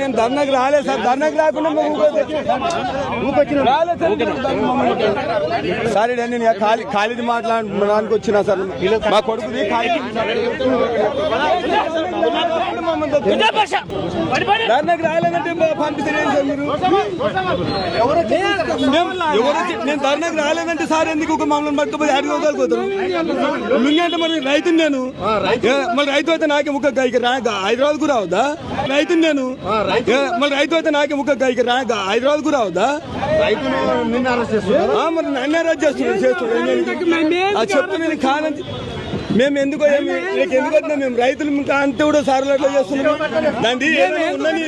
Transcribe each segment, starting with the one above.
నేను ధర్నాకి రాలేదు సార్. ధర్నాకి రాకుండా సార్. ఈడ నేను ఖాళీ ఖాళీది మాట్లాడడానికి వచ్చినా సార్. మా కొడుకుది ఖాళీ ధర్నాకి రాలేదంటే పంపిస్తారు మీరు? నేను ధర్నాకి రాలేదంటే సార్ ఎందుకు ఒక మమ్మల్ని పట్టుకుపోయి అడిగి వదలిపోతాను లుంగి అంటే మరి రైతు. నేను మరి రైతు అయితే నాకే ముక్క గైకి రా హైదరాబాద్కు రావద్దా? రైతు. నేను మరి రైతు అయితే నాకే ముక్క గైకి రా హైదరాబాద్కు రావద్దా? ఆ, మరి నన్ను అరెస్ట్ చేస్తున్నాడు చేస్తున్నాడు ఆ చెప్తే నేను కాదని మేము ఎందుకు ఏమి నీకు ఎందుకు వచ్చినా మేము రైతులు ఇంకా అంతే కూడా సార్లు అట్లా చేస్తున్నాం. దాన్ని ఏమైనా ఉన్నది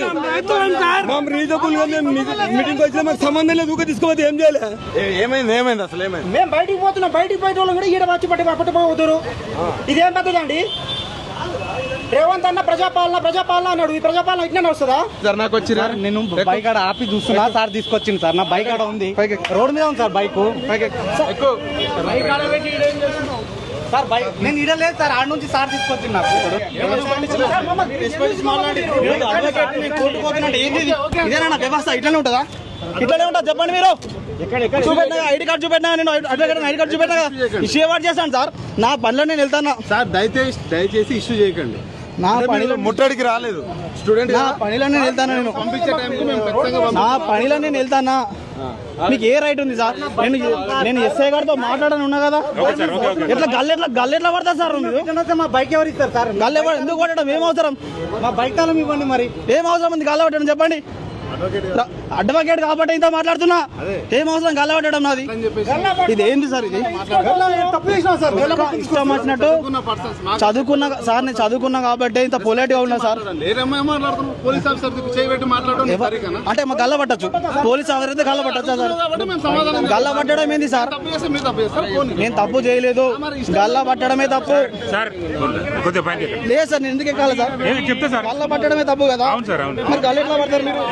మేము రీజనబుల్గా మేము మీటింగ్ వచ్చినా మాకు సంబంధం లేదు ఊక తీసుకోవద్దు ఏం చేయాలి? ఏమైంది ఏమైంది అసలు ఏమైంది? మేము బయటికి పోతున్నాం బయటికి పోయే వాళ్ళు కూడా ఈడ వచ్చి పట్టి పట్టుకోవద్దురు ఇదేం పెద్దదండి రేవంత్ అన్న ప్రజాపాలన ప్రజాపాలన అన్నాడు. ఈ ప్రజాపాలన ఇట్లా వస్తుందా ధర్నాకు వచ్చిరా నేను బైక్ ఆడ ఆపి చూస్తున్నా సార్ తీసుకొచ్చింది సార్. నా బైక్ ఆడ ఉంది రోడ్ మీద ఉంది సార్ బైక్. ఎక్కువ సార్ బైక్ నేను ఇడ లేదు సార్ ఆడ నుంచి సార్ తీసుకొచ్చింది నాకు? ఇదేనా వ్యవస్థ? ఇట్లనే ఉంటుందా? ఇట్లనే ఉంటుందా? చెప్పండి మీరు. చూపెట్టినా? ఐడి కార్డు చూపెట్టినా? నేను అడ్వకేట్ ఐడి కార్డు చూపెట్టినా ఇష్యూ అవార్డు చేశాను సార్. నా పనిలో నేను వెళ్తాను? సార్ దయచేసి దయచేసి ఇష్యూ చేయకండి. నా పనిలో ముట్టడికి రాలేదు. స్టూడెంట్ నా పనిలో నేను వెళ్తాను నేను? నా పనిలో నేను వెళ్తానా? మీకు ఏ రైట్ ఉంది సార్? నేను నేను ఎస్ఐ గారితో మాట్లాడని ఉన్నా కదా? ఎట్లా గల్లె ఎట్లా గల్లె ఎట్లా పడతా సార్ మా బైక్ ఎవరు ఇస్తారు సార్? గల్లె ఎందుకు పడడం? ఏం అవసరం? మా బైక్ తాళం ఇవ్వండి మరి. ఏం అవసరం ఉంది గల్ల పట్టడం? చెప్పండి. అడ్వకేట్ కాబట్టి ఇంత మాట్లాడుతున్నా? ఏం అవసరం? గల్ల పట్టడం నాది. ఇది ఏంటి సార్ ఇది? ఇష్టం వచ్చినట్టు చదువుకున్నా సార్ నేను చదువుకున్నా కాబట్టి ఇంత పొలైట్గా ఉన్నా సార్. అంటే మా గల్ల పట్టచ్చు. పోలీస్ ఆఫీసర్ అయితే గల్ల పట్టచ్చా సార్? గల్ల పట్టడం ఏంది సార్. నేను తప్పు చేయలేదు. గల్ల పట్టడమే తప్పు. లేదు సార్ నేను ఎందుకు ఎక్కాలి సార్? గల్ల పట్టడమే తప్పు కదా? అవును సార్, అవును. మరి గల్ల ఎట్లా పడతారు మీరు?